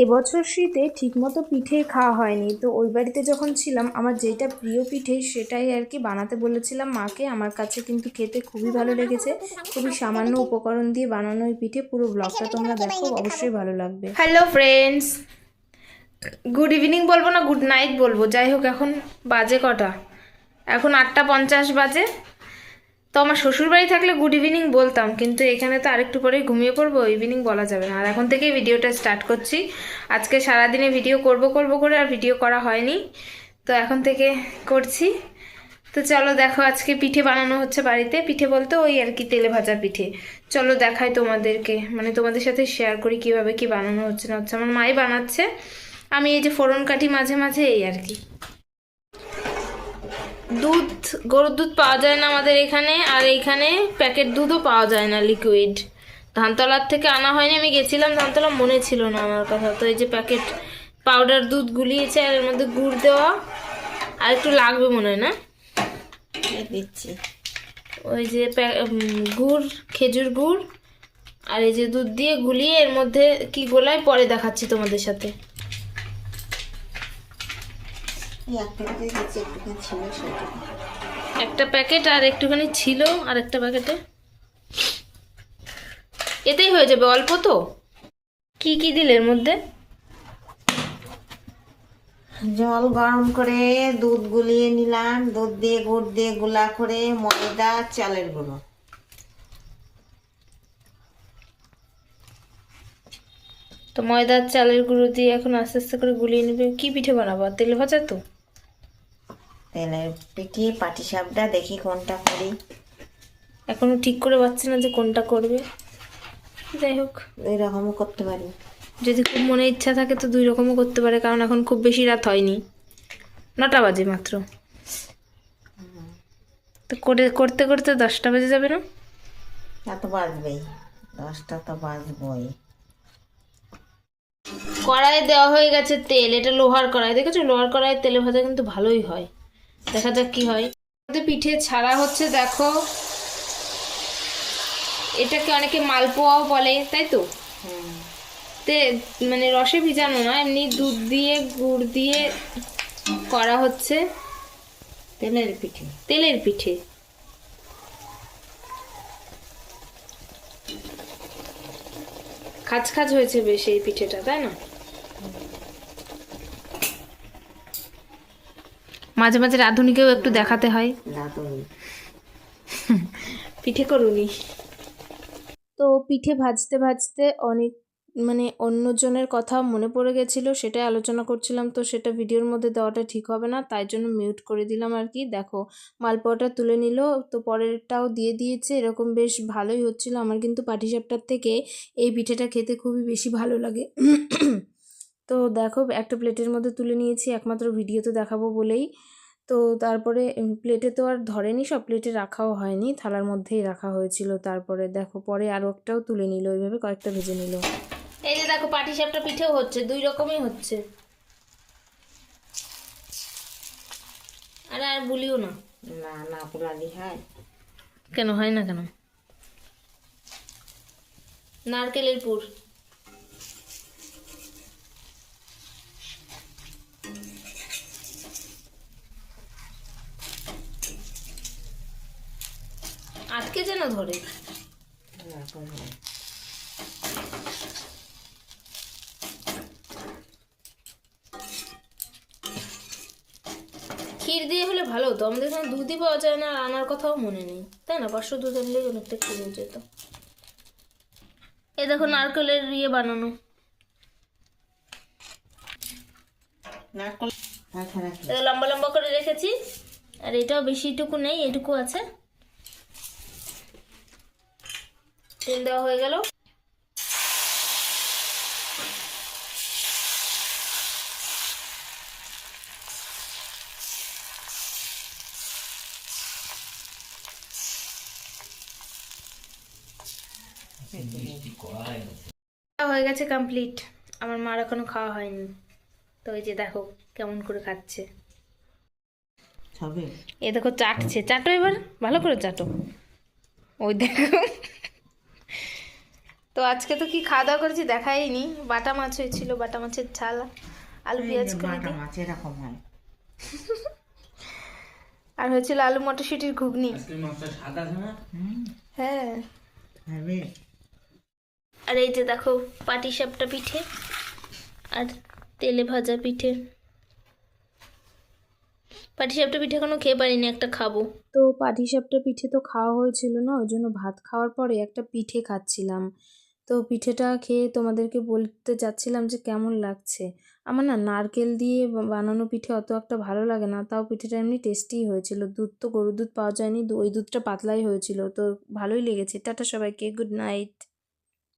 এবছর শীতে ঠিকমতো পিঠে খাওয়া হয়নি। তো ওই বাড়িতে যখন ছিলাম, আমার যেটা প্রিয় পিঠে সেটাই আর কি বানাতে বলেছিলাম মাকে। আমার কাছে কিন্তু খেতে খুবই ভালো লেগেছে। খুবই সামান্য উপকরণ দিয়ে বানানো ওই পিঠে। পুরো ব্লগটা তোমরা দেখো, অবশ্যই ভালো লাগবে। হ্যালো ফ্রেন্ডস, গুড ইভিনিং বলব না, গুড নাইট বলব। যাই হোক, এখন বাজে কটা? এখন আটটা পঞ্চাশ বাজে। তো আমার শ্বশুর বাড়ি থাকলে গুড ইভিনিং বলতাম, কিন্তু এখানে তো আরেকটু পরেই ঘুমিয়ে পড়ব ইভিনিং বলা যাবে না। আর এখন থেকেই ভিডিওটা স্টার্ট করছি। আজকে সারাদিনে ভিডিও করব করব করে, আর ভিডিও করা হয়নি। তো এখন থেকে করছি। তো চলো দেখো আজকে পিঠে বানানো হচ্ছে বাড়িতে। পিঠে বলতে ওই আর কি, তেলে ভাজা পিঠে। চলো দেখাই তোমাদেরকে মানে তোমাদের সাথে শেয়ার করি কীভাবে কি বানানো হচ্ছে না হচ্ছে। আমার মাই বানাচ্ছে। আমি এই যে ফোড়ন কাটি মাঝে মাঝে এই আর কি। দুধ গরুর দুধ পাওয়া যায় না আমাদের এখানে আর এইখানে প্যাকেট দুধও পাওয়া যায় না লিকুইড ধানতলার থেকে আনা হয়নি আমি গেছিলাম ধানতলা মনে ছিল না আমার কথা। তো এই যে প্যাকেট পাউডার দুধ গুলিয়েছে আর এর মধ্যে গুড় দেওয়া আর একটু লাগবে মনে হয় না? দিচ্ছি। ওই যে গুড় খেজুর গুড় আর এই যে দুধ দিয়ে গুলিয়ে এর মধ্যে কি গোলায় পরে দেখাচ্ছি তোমাদের সাথে। একটা প্যাকেট আর একটুখানি ছিল আর একটা প্যাকেটে? এতেই হয়ে যাবে অল্প তো? কি কি দিলে এর মধ্যে? জল গরম করে দুধ গুলিয়ে নিলাম দুধ দিয়ে গুড় দিয়ে গুলা করে ময়দা চালের গুঁড়ো। তো ময়দার চালের গুঁড়ো দিয়ে এখন আস্তে আস্তে করে গুলিয়ে নেবে। কি পিঠে বানাবো? আর তেলে ভাজা তো? তেলের পিঠে পাটি সাপটা দেখি কোনটা করি। এখনও ঠিক করে পাচ্ছি না যে কোনটা করবে। যাই হোক। দুই রকমও করতে পারি। যদি খুব মনে ইচ্ছা থাকে তো দুই রকমও করতে পারে কারণ এখন খুব বেশি রাত হয়নি। নটা বাজে মাত্র। তো করে করতে করতে দশটা বেজে যাবে না? তা তো বাজবেই। দশটা তো বাজবই। কড়াইয়ে দেওয়া হয়ে গেছে তেল, এটা লোহার কড়াই। দেখেছ? লোহার কড়াইয়ের তেলে ভাজা কিন্তু ভালোই হয়। দেখা যাক কি হয়। পিঠে ছাড়া হচ্ছে, দেখো। এটাকে অনেকে মালপোয়াও বলে, তাই তো? তে মানে রসে ভিজানো না, এমনি দুধ দিয়ে, গুড় দিয়ে করা হচ্ছে তেলের পিঠে তেলের পিঠে। খাচ খাজ হয়েছে বেশ এই পিঠেটা তাই না? মাঝে মাঝে রাঁধুনিকেও একটু দেখাতে হয়। পিঠে করুনি। তো পিঠে ভাজতে ভাজতে অনেক মানে অন্যজনের কথা মনে পড়ে গেছিল, সেটাই আলোচনা করছিলাম, তো সেটা ভিডিওর মধ্যে দেওয়াটা ঠিক হবে না, তাই জন্য মিউট করে দিলাম আর কি। দেখো, মালপোয়াটা তুলে নিল, তো পরেরটাও দিয়ে দিয়েছে, এরকম বেশ ভালোই হচ্ছিল। আমার কিন্তু পাটিসাপটার থেকে এই পিঠেটা খেতে খুবই বেশি ভালো লাগে। তো দেখো, একটা প্লেটের মধ্যে তুলে নিয়েছি, একমাত্র ভিডিওতে দেখাবো বলেই। তো তারপরে প্লেটে তো আর ধরেনি, সব প্লেটে রাখাও হয়নি, থালার মধ্যেই রাখা হয়েছিল। তারপরে দেখো, পরে আরও একটাও তুলে নিল ওইভাবে কয়েকটা ভেজে নিল। এই যে দেখো পাটি সাপটা পিঠেও হচ্ছে দুই রকমই হচ্ছে। আরে আর বলিও না। না না পুরালি হয়। কেন হয় না কেন? নারকেলের পুর। আটকে যেন ধরে। ক্ষীর দিয়ে হলে ভালো হতো। আমাদের এখানে দুধই পাওয়া যায় না আনার কথাও মনে নেই। তাই না? পাঁচশো দুধ আনলেই অনেকটা ক্ষীর হয়ে যেত। এই দেখো নারকেলের ইয়ে বানানো। নারকল রাখা রাখি এটা লম্বা লম্বা করে রেখেছি। আর এটাও বেশিটুকু নেই এটুকু আছে। তেল দেওয়া হয়ে গেল। হয়ে গেছে কমপ্লিট আমার মার এখনও খাওয়া হয়নি। তো ওই যে দেখো কেমন করে খাচ্ছে। এ দেখো চাটছে। চাটো এবার ভালো করে চাটো। ওই দেখো। তো আজকে তো কি খাওয়া দাওয়া করেছি দেখাইনি। বাটা মাছ হয়েছিল বাটা মাছের ঝাল আলু পেঁয়াজ করে মাছ এরকম হয়। আর হয়েছিল আলু মটরশুঁটির ঘুগনি। হ্যাঁ। আর এই যে দেখো পাটি সাপটা পিঠে আর তেলে ভাজা পিঠে। পাটি সাপটা পিঠে এখনও খেয়ে পারিনি, একটা খাব। তো পাটি সাপটা পিঠে তো খাওয়া হয়েছিল না, ওই জন্য ভাত খাওয়ার পরে একটা পিঠে খাচ্ছিলাম। তো পিঠেটা খেয়ে তোমাদেরকে বলতে যাচ্ছিলাম যে কেমন লাগছে। আমার না নারকেল দিয়ে বানানো পিঠে অত একটা ভালো লাগে না, তাও পিঠেটা এমনি টেস্টিই হয়েছিল। দুধ তো গরুর দুধ পাওয়া যায়নি ওই দুধটা পাতলাই হয়েছিল, তো ভালোই লেগেছে। টাটা সবাইকে গুড নাইট